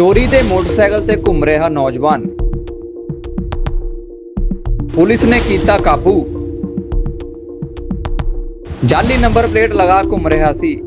ਚੋਰੀ ਦੇ ਮੋਟਰਸਾਈਕਲ ਤੇ ਘੁੰਮ ਰਿਹਾ ਨੌਜਵਾਨ। ਪੁਲਿਸ ਨੇ ਕੀਤਾ ਕਾਬੂ। ਜਾਲੀ ਨੰਬਰ ਪਲੇਟ ਲਗਾ ਘੁੰਮ ਰਿਹਾ ਸੀ।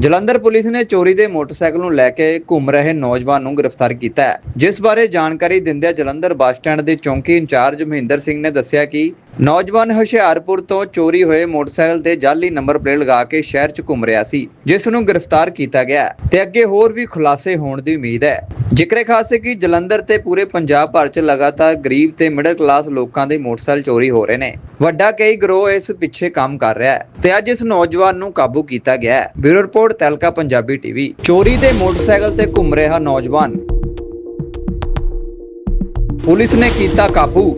ਜਲੰਧਰ ਪੁਲਿਸ ਨੇ ਚੋਰੀ ਦੇ ਮੋਟਰਸਾਈਕਲ ਨੂੰ ਲੈ ਕੇ ਘੁੰਮ ਰਹੇ ਨੌਜਵਾਨ ਨੂੰ ਗ੍ਰਿਫਤਾਰ ਕੀਤਾ ਹੈ, ਜਿਸ ਬਾਰੇ ਜਾਣਕਾਰੀ ਦਿੰਦਿਆਂ ਜਲੰਧਰ ਬੱਸ ਸਟੈਂਡ ਦੇ ਚੌਂਕੀ ਇੰਚਾਰਜ ਮਹਿੰਦਰ ਸਿੰਘ ਨੇ ਦੱਸਿਆ ਕਿ ਨੌਜਵਾਨ ਹੁਸ਼ਿਆਰਪੁਰ ਤੋਂ ਚੋਰੀ ਹੋਏ ਮੋਟਰਸਾਈਕਲ ਤੇ ਜਾਲੀ ਨੰਬਰ ਪਲੇਟ ਲਗਾ ਕੇ ਸ਼ਹਿਰ 'ਚ ਘੁੰਮ ਰਿਹਾ ਸੀ, ਜਿਸ ਨੂੰ ਗ੍ਰਿਫਤਾਰ ਕੀਤਾ ਗਿਆ ਤੇ ਅੱਗੇ ਹੋਰ ਵੀ ਖੁਲਾਸੇ ਹੋਣ ਦੀ ਉਮੀਦ ਹੈ। ਜ਼ਿਕਰੇ ਖਾਸ ਹੈ ਕਿ ਜਲੰਧਰ ਤੇ ਪੂਰੇ ਪੰਜਾਬ ਭਰ 'ਚ ਲਗਾਤਾਰ ਗਰੀਬ ਤੇ ਮਿਡਲ ਕਲਾਸ ਲੋਕਾਂ ਦੇ ਮੋਟਰਸਾਈਕਲ ਚੋਰੀ ਹੋ ਰਹੇ ਨੇ। ਵੱਡਾ ਕਈ ਗਰੋਹ ਇਸ ਪਿੱਛੇ ਕੰਮ ਕਰ ਰਿਹਾ ਹੈ ਤੇ ਅੱਜ ਇਸ ਨੌਜਵਾਨ ਨੂੰ ਕਾਬੂ ਕੀਤਾ ਗਿਆ ਹੈ। Bureau report Tehelka Punjabi TV. ਚੋਰੀ ਦੇ ਮੋਟਰਸਾਈਕਲ ਤੇ ਘੁੰਮ ਰਿਹਾ ਨੌਜਵਾਨ। ਪੁਲਿਸ ਨੇ ਕੀਤਾ ਕਾਬੂ।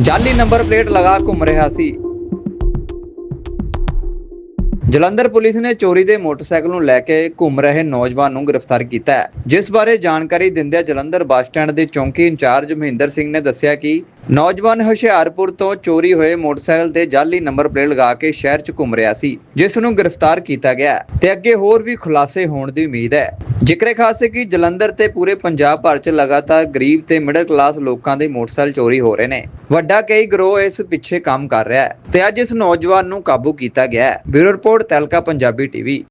ਜਾਲੀ ਨੰਬਰ ਪਲੇਟ ਲਗਾ ਘੁੰਮ ਰਿਹਾ ਸੀ। ਜਲੰਧਰ ਪੁਲਿਸ ਨੇ ਚੋਰੀ ਦੇ ਮੋਟਰਸਾਈਕਲ ਨੂੰ ਲੈ ਕੇ ਘੁੰਮ ਰਹੇ ਨੌਜਵਾਨ ਨੂੰ ਗ੍ਰਿਫਤਾਰ ਕੀਤਾ ਹੈ। ਜਿਸ ਬਾਰੇ ਜਾਣਕਾਰੀ ਦਿੰਦਿਆਂ ਜਲੰਧਰ ਬੱਸ ਸਟੈਂਡ ਦੇ ਚੌਂਕੀ ਇੰਚਾਰਜ ਮਹਿੰਦਰ ਸਿੰਘ ਨੇ ਦੱਸਿਆ ਕਿ ਨੌਜਵਾਨ ਹੁਸ਼ਿਆਰਪੁਰ ਤੋਂ ਚੋਰੀ ਹੋਏ ਮੋਟਰਸਾਈਕਲ ਤੇ ਜਾਲੀ ਨੰਬਰ ਪਲੇਟ ਲਗਾ ਕੇ ਸ਼ਹਿਰ 'ਚ ਘੁੰਮ ਰਿਹਾ ਸੀ, ਜਿਸ ਨੂੰ ਗ੍ਰਿਫਤਾਰ ਕੀਤਾ ਗਿਆ ਤੇ ਅੱਗੇ ਹੋਰ ਵੀ ਖੁਲਾਸੇ ਹੋਣ ਦੀ ਉਮੀਦ ਹੈ। ਜ਼ਿਕਰੇ ਖਾਸ ਹੈ ਕਿ ਜਲੰਧਰ ਤੇ ਪੂਰੇ ਪੰਜਾਬ ਭਰ 'ਚ ਲਗਾਤਾਰ ਗਰੀਬ ਤੇ ਮਿਡਲ ਕਲਾਸ ਲੋਕਾਂ ਦੇ ਮੋਟਰਸਾਈਕਲ ਚੋਰੀ ਹੋ ਰਹੇ ਨੇ। ਵੱਡਾ ਕਈ ਗਰੋਹ ਇਸ ਪਿੱਛੇ ਕੰਮ ਕਰ ਰਿਹਾ ਹੈ ਤੇ ਅੱਜ ਇਸ ਨੌਜਵਾਨ ਨੂੰ ਕਾਬੂ ਕੀਤਾ ਗਿਆ ਹੈ। Bureau report Tehelka Punjabi TV.